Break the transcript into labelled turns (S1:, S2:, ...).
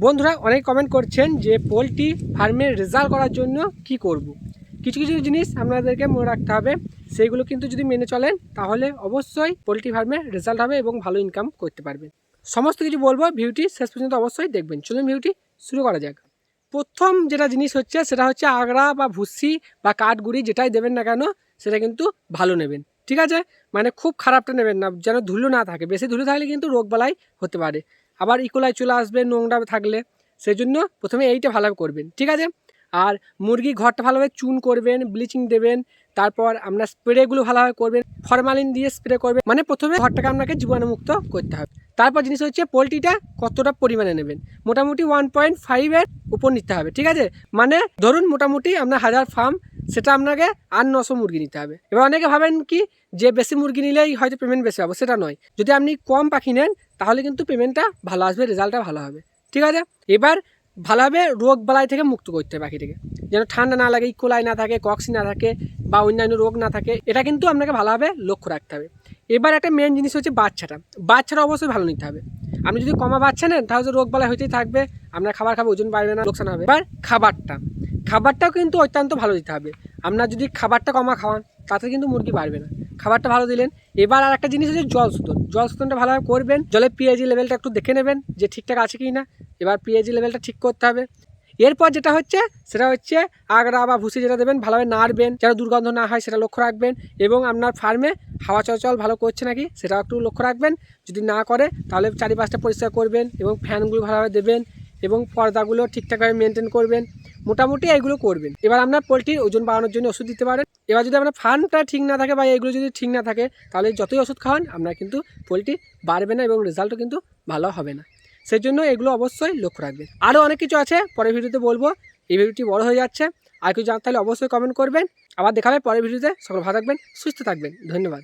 S1: বন্ধুরা অনেক কমেন্ট করছেন যে পোলট্রি ফার্মের রেজাল্ট করার জন্য কি করব। কিছু কিছু জিনিস আপনাদেরকে মনে রাখতে হবে। সেইগুলো কিন্তু যদি মেনে চলেন, তাহলে অবশ্যই পোলট্রি ফার্মের রেজাল্ট হবে এবং ভালো ইনকাম করতে পারবেন। সমস্ত কিছু বলব, ভিউটি শেষ পর্যন্ত অবশ্যই দেখবেন। চলুন ভিউটি শুরু করা যাক। প্রথম যেটা জিনিস হচ্ছে, সেটা হচ্ছে আগড়া বা ভুসি বা কাঠগুড়ি, যেটাই দেবেন না কেন, সেটা কিন্তু ভালো নেবেন। ঠিক আছে? মানে খুব খারাপটা নেবেন না, যেন ধুলো না থাকে। বেশি ধুলো থাকলে কিন্তু রোগবালাই হতে পারে। আবার ইকোলাই চলে আসবে নোংরা থাকলে সেই জন্য প্রথমে এইটা ভালোভাবে করবেন, ঠিক আছে? আর মুরগি ঘরটা ভালোভাবে চুন করবেন, ব্লিচিং দেবেন, তারপর আপনার স্প্রেগুলো ভালোভাবে করবেন, ফরমালিন দিয়ে স্প্রে করবেন মানে প্রথমে ঘরটাকে আপনাকে জীবাণুমুক্ত করতে হবে। তারপর জিনিস হচ্ছে পোলট্রিটা কতটা পরিমাণে নেবেন? মোটামুটি ওয়ান পয়েন্ট ফাইভের উপর নিতে হবে, ঠিক আছে? মানে ধরুন মোটামুটি আপনার হাজার ফার্ম সেটা আপনাকে আর নশো মুরগি নিতে হবে। এবার অনেকে ভাবেন কি যে বেশি মুরগি নিলেই হয়তো পেমেন্ট বেশি পাবো সেটা নয়। যদি আপনি কম পাখি নেন, তাহলে কিন্তু পেমেন্টটা ভালো আসবে রেজাল্টটা ভালো হবে। ঠিক আছে? এবার ভালোভাবে রোগ বালাই থেকে মুক্ত করতে হবে পাখিটাকে। যেন ঠান্ডা না লাগে, ইকোলাই না থাকে, কক্সি না থাকে বা অন্যান্য রোগ না থাকে, এটা কিন্তু আপনাকে ভালোভাবে লক্ষ্য রাখতে হবে। এবার একটা মেন জিনিস হচ্ছে বাচ্চাটা। বাচ্চাটা অবশ্যই ভালো নিতে হবে। আপনি যদি কমা বাচ্চা নেন, তাহলে রোগ বালাই হইতেই থাকবে, আপনার খাবার খাবে, ওজন বাড়বে না, লোকসান হবে। এবার খাবারটা। খাবারটাও কিন্তু অত্যন্ত ভালো দিতে হবে। আপনার যদি খাবারটা কমা খাওয়ান, তাতে কিন্তু মুরগি বাড়বে না। খাবারটা ভালো দিলেন। এবার আর একটা জিনিস হচ্ছে জল শোধন জল শোধনটা ভালোভাবে করবেন জলের পিএইচি লেভেলটা একটু দেখে নেবেন যে ঠিকঠাক আছে কি না। এবার পিএইচি লেভেলটা ঠিক করতে হবে। এরপর যেটা হচ্ছে, সেটা হচ্ছে আগড়া বা ভুসি যেটা দেবেন, ভালোভাবে নাড়বেন। যেন দুর্গন্ধ না হয়, সেটা লক্ষ্য রাখবেন। এবং আপনার ফার্মে হাওয়া চলাচল ভালো করছে নাকি সেটাও একটু লক্ষ্য রাখবেন। যদি না করে, তাহলে চারিপাশটা পরিষ্কার করবেন এবং ফ্যানগুলো ভালোভাবে দেবেন এবং পর্দাগুলো ঠিকঠাকভাবে মেনটেন করবেন। মোটামুটি এইগুলো করবেন। এবার আপনার পোলট্রির ওজন বাড়ানোর জন্য ওষুধ দিতে পারেন। এবার যদি আপনার ফার্মটা ঠিক না থাকে বা এগুলো যদি ঠিক না থাকে, তাহলে যতই ওষুধ খাওয়ান আপনার কিন্তু পোলট্রি বাড়বে না এবং রেজাল্টও কিন্তু ভালো হবে না। সেই জন্য এগুলো অবশ্যই লক্ষ্য রাখবেন। আরও অনেক কিছু আছে, পরের ভিডিওতে বলব। এই ভিডিওটি বড় হয়ে যাচ্ছে। আর কিছু জানতে হলে অবশ্যই কমেন্ট করবেন। আবার দেখাবে পরের ভিডিওতে। সকল ভালো থাকবেন, সুস্থ থাকবেন। ধন্যবাদ।